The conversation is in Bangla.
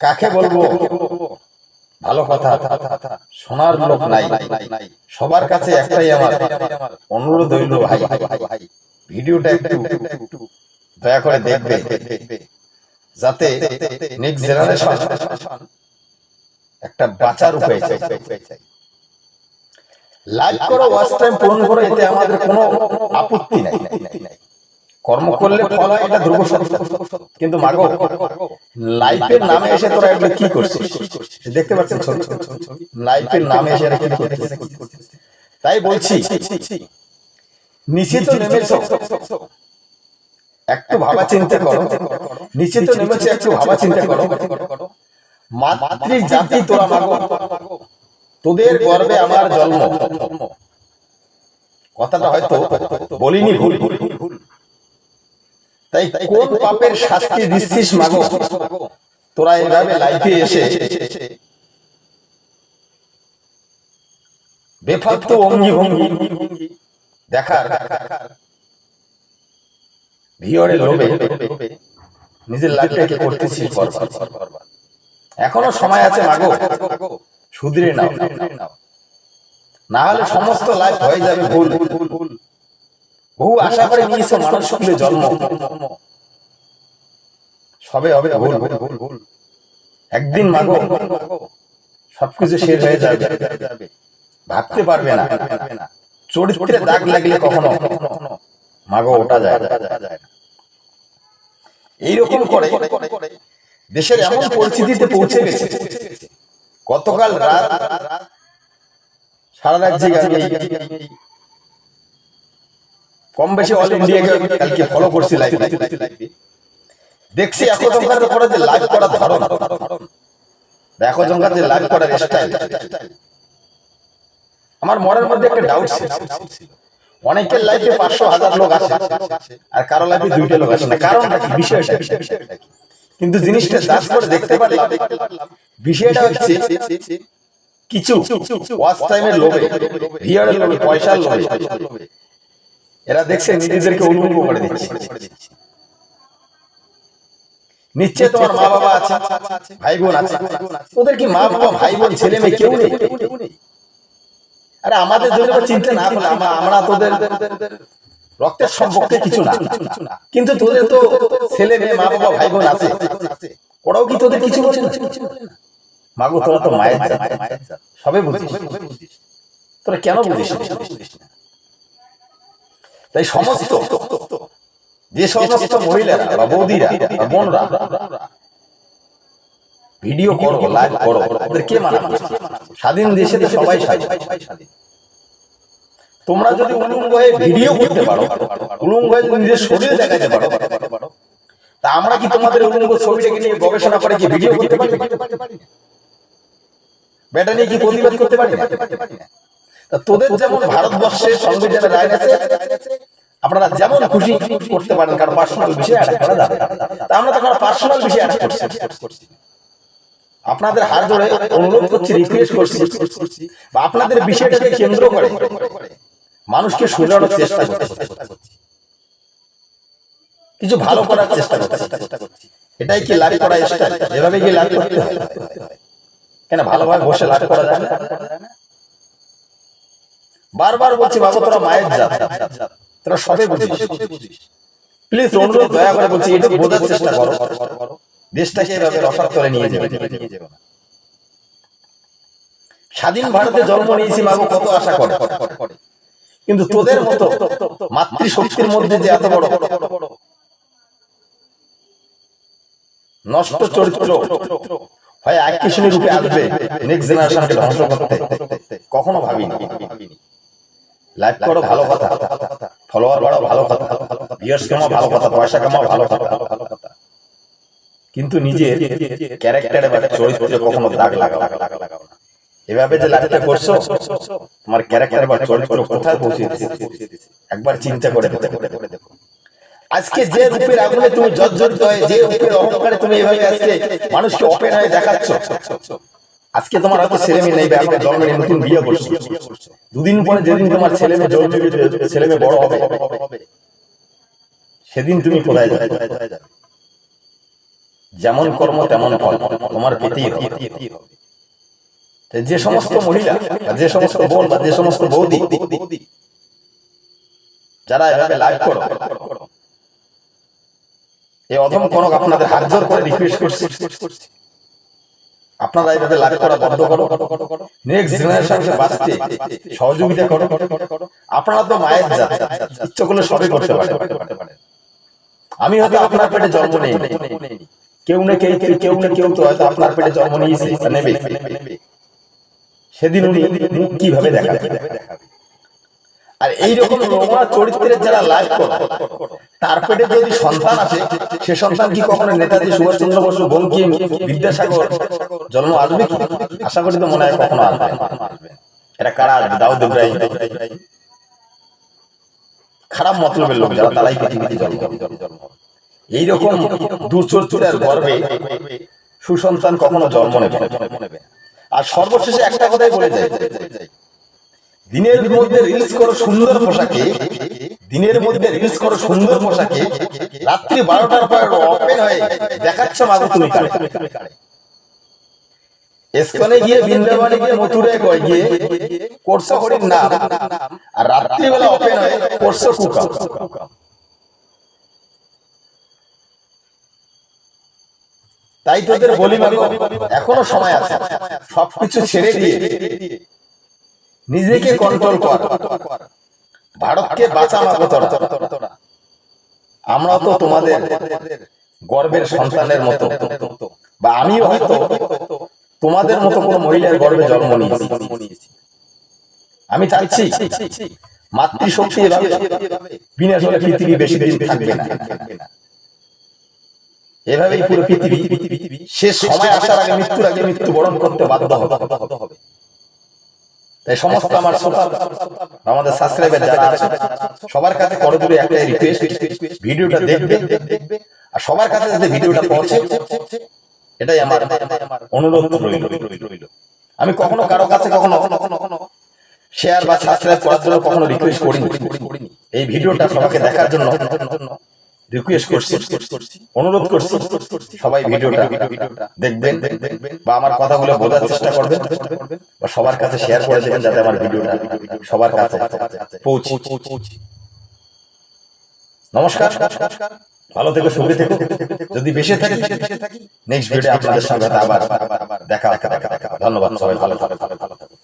কাকে বলব? ভালো কথা। লোক নাই। সবার কাছে একটাই আমার অনুরোধ হইল ভাই। ভিডিওটা একটু দয়া করে দেখবে। যাতে নেক্সট জেনারেশন একটা বাঁচার উপায় চাই লাইভ করো ওয়াচ টাইম পূরণ করো এতে আমাদের কোনো আপত্তি নাই। কর্ম করলে ফল হয় এটা ধ্রুব সত্য। কিন্তু মাগো লাইফের নামে এসে তোরা এগুলো কি করছিস? দেখতে পাচ্ছেন ছবি? লাইফের নামে এসে কি করতেছে তাই বলছি নিচে তো নেমেছ। একটু ভাবা চিন্তা করো। নিচে তো নেমেছে একটু ভাবা চিন্তা করো। মাতৃ জাতি তোরা মাগো তোদের গর্বে আমার জন্ম। কথাটা হয়তো বলিনি ভুল। তাই কোন পাপের শাস্তি দিচ্ছিস মাগো? তোরা এভাবে লাইফে এসে অঙ্গি ভঙ্গি দেখার ভিওরে লোভে নিজের লাইফটাকে করতেছিস এখনও সময় আছে মাগো। শুধরে নাও। না হলে সমস্ত লাইফ হয়ে যাবে ভুল। বহু আশা করে নিয়েছে মানুষ শুনলে জন্ম। সবে হবে ভুল। ভুল ভুল একদিন মাগো, সবকিছু শেষ হয়ে যাবে। ভাবতে পারবে না। চরিত্রে দাগ লাগলে কখনো মাগো ওটা যায় না। এইরকম করে দেশের এমন পরিস্থিতিতে পৌঁছে গেছে। গতকাল রাত সারা রাত জেগে কম বেশি অল ইন্ডিয়াকে কালকে ফলো করছি লাইভ দেখছি একো জঙ্কার উপরে যে লাইভ করা ধরন। একো জঙ্কার যে লাইভ করার স্টাইল আমার মনের মধ্যে একটা ডাউট ছিল। অনেকের লাইফে পাঁচশো হাজার লোক আছে। আর কারও লাইফে দুইটা লোক আসে না কারণটা কি? বিষয়টা? কিন্তু জিনিসটা যাচ করে দেখতে পারলাম। বিষয়টা হচ্ছে কিছু ওয়াচ টাইমের লোভে। ভিআরের লোভে পয়সার লোভে। এরা দেখছে নিজেদেরকে উলঙ্গ করে দিচ্ছে। নিশ্চয় তোমার মা বাবা আছে? ভাই বোন আছে। ওদের কি মা বাবা ভাই বোন ছেলে মেয়ে কেউ নেই? আরে আমাদের জন্য চিন্তা না করলে আমরা আমরা তোদের রক্তের সম্পর্কে কিছু না। কিন্তু তোদের তো ছেলে মেয়ে মা বাবা ভাই বোন আছে। ওরাও কি তোদের কিছু বলছে না? মাগো তোরা তো মায়ের জাত, সবে বুঝিস। তোরা কেন বুঝিস? তাই সমস্ত যে সমস্ত মহিলারা বা বৌদিরা বা বোনরা ভিডিও করো লাইভ করো ওদের কে মানা স্বাধীন দেশে সবাই স্বাধীন। তোমরা যদি উলঙ্গ হয়ে ভিডিও করতে পারো, উলঙ্গ হয়ে যদি নিজের শরীর দেখাতে পারো, তা আমরা কি তোমাদের উলঙ্গ ছবিটাকে নিয়ে গবেষণা করে কি ভিডিও করতে পারি? বেটা নিয়ে কি প্রতিবাদ করতে পারি? তা তোদের যেমন ভারতবর্ষের সংবিধানের আইন আছে, আপনারা যেমন খুশি করতে পারেন, কারণ পার্সোনাল বিষয় অ্যাড করা যাবে তা আমরা তখন পার্সোনাল বিষয় অ্যাড করছি আপনাদের হাত ধরে অনুরোধ করছি রিকোয়েস্ট করছি, বা আপনাদের বিষয়টাকে কেন্দ্র করে মানুষকে শুধানোর চেষ্টা করছি। কিছু ভালো করার চেষ্টা করছি। এটাই কি লাভ করা স্টাইল এভাবে কি লাভ করতে হয় কেন ভালোভাবে বসে লাভ করা যায় না? বারবার বলছি বাবা তোরা মায়ের জাত। তোরা সবে বুঝিস। প্লিজ অনুরোধ দয়া করে বলছি এটা বোঝার চেষ্টা করো। দেশটাকে এভাবে রসাত করে নিয়ে যাবে। স্বাধীন ভারতে জন্ম নিয়েছি মাগো কত আশা করে? কিন্তু তোদের মতো মাতৃশক্তির মধ্যে যে এত বড় নষ্ট চরিত্র হয় রূপে আসবে নেক্সট জেনারেশনকে ধ্বংস করতে। কখনো ভাবিনি। লাইভ করো ভালো কথা। ফলোয়ার বাড়াও ভালো কথা। ভিউয়ার্স কামাও ভালো কথা পয়সা কামাও ভালো কথা। কিন্তু নিজের ক্যারেক্টারে বা চরিত্রে কখনো দাগ লাগাও। না এভাবে যে লাইভটা করছ তোমার ক্যারেক্টার বা চরিত্র কোথায় পৌঁছে দিচ্ছে একবার চিন্তা করে দেখো আজকে যে রূপের আগুনে তুমি জর্জরিত হয়ে যে রূপের অহংকারে তুমি এভাবে আজকে মানুষকে ওপেন হয়ে দেখাচ্ছ। আজকে তোমার হয়তো ছেলে মেয়ে নেই বা এখন জন্ম নিয়ে নতুন বিয়ে করছ। দুদিন পরে যেদিন তোমার ছেলে মেয়ে জন্ম ছেলে মেয়ে বড় হবে সেদিন তুমি কোথায় যাবে? যেমন কর্ম তেমন ফল। তোমার পেতেই হবে। যে সমস্ত মহিলা বা যে সমস্ত বোন বা যে সমস্ত বৌদি যারা এভাবে লাইভ করো। এই অধম কনক আপনাদের হাত জোর করে রিকোয়েস্ট করছি। আপনারা এইভাবে লাইভ করা বন্ধ করো। নেক্সট জেনারেশনকে বাঁচতে সহযোগিতা করো। আপনারা তো মায়ের জাত। ইচ্ছে করলে সবই করতে পারে। আমি হয়তো আপনার পেটে জন্ম নেই। কেউ না কেউ কেউ না কেউ তো হয়তো আপনার পেটে জন্ম নিয়েছে নেবে। সেদিন উনি মুখ কীভাবে দেখাবে? আর এইরকম নোংরা চরিত্রের যারা লাইভ করে তার পেটে যদি সন্তান আছে সে সন্তান কি কখনো নেতাজি সুভাষচন্দ্র বসু বঙ্কিম বিদ্যাসাগর জন্ম আসবে কি? আশা করি তো মনে হয় কখনো আসবে এটা কারা? আসবে দাউদ ইব্রাহিম। খারাপ মতলবের লোক যারা তারাই পৃথিবীতে জন্ম এইরকম দুচরিত্রের গর্বে সুসন্তান কখনো জন্ম নেবে। আর সর্বশেষে একটা কথাই বলে যায় দিনের মধ্যে রিলস করো সুন্দর পোশাকে, দিনের মধ্যে রিলস করো সুন্দর পোশাকে, রাত্রি বারোটার পর ওপেন হয়ে দেখাচ্ছ মাগো তুমি এসকনে গিয়ে বৃন্দাবনে গিয়ে মথুরায় গয়ে করছ হরির নাম, আর রাত্রিবেলা ওপেন হয়ে করছ কুকাম তাই তোদের বলি এখনও সময় আছে। সবকিছু ছেড়ে দিয়ে নিজেকে কন্ট্রোল কর। ভারতকে বাঁচা মাগো তোরা। আমরা তো তোমাদের গর্বের সন্তানের মতো। বা আমিও হয়তো তোমাদের মতো কোন মহিলার গর্বে জন্ম নিয়েছি। আমি চাইছি মাতৃশক্তি এভাবে বিনাশ হলে পৃথিবী বেশি দিন থাকবে না। এভাবেই পুরো পৃথিবী শেষ সময় আসার আগে মৃত্যুর আগে মৃত্যু বরণ করতে বাধ্য হবে। তাই সমস্ত আমার আমাদের সাবস্ক্রাইবার যারা আছে সবার কাছে রিকোয়েস্ট ভিডিওটা দেখবে, আর সবার কাছে যাতে ভিডিওটা পৌঁছে, এটাই আমার অনুরোধ রইল। আমি কখনো কারও কাছে কখনো শেয়ার বা সাবস্ক্রাইব করার জন্য কখনো রিকোয়েস্ট করিনি। এই ভিডিওটা সবাইকে দেখার জন্য রিকোয়েস্ট করছি। অনুরোধ করছি। সবাই ভিডিওটা দেখবেন। বা আমার কথাগুলো বোঝার চেষ্টা করবেন বা সবার কাছে শেয়ার করে দেবেন যাতে আমার ভিডিওটা সবার কাছে পৌঁছে। নমস্কার। ভালো থেকো সুখে থেকো। যদি বেশি থাকে নেক্সট ভিডিও আপনাদের সঙ্গে আবার দেখা দেখা দেখা ধন্যবাদ সবাই ভালো থাকো ভালো থাকো।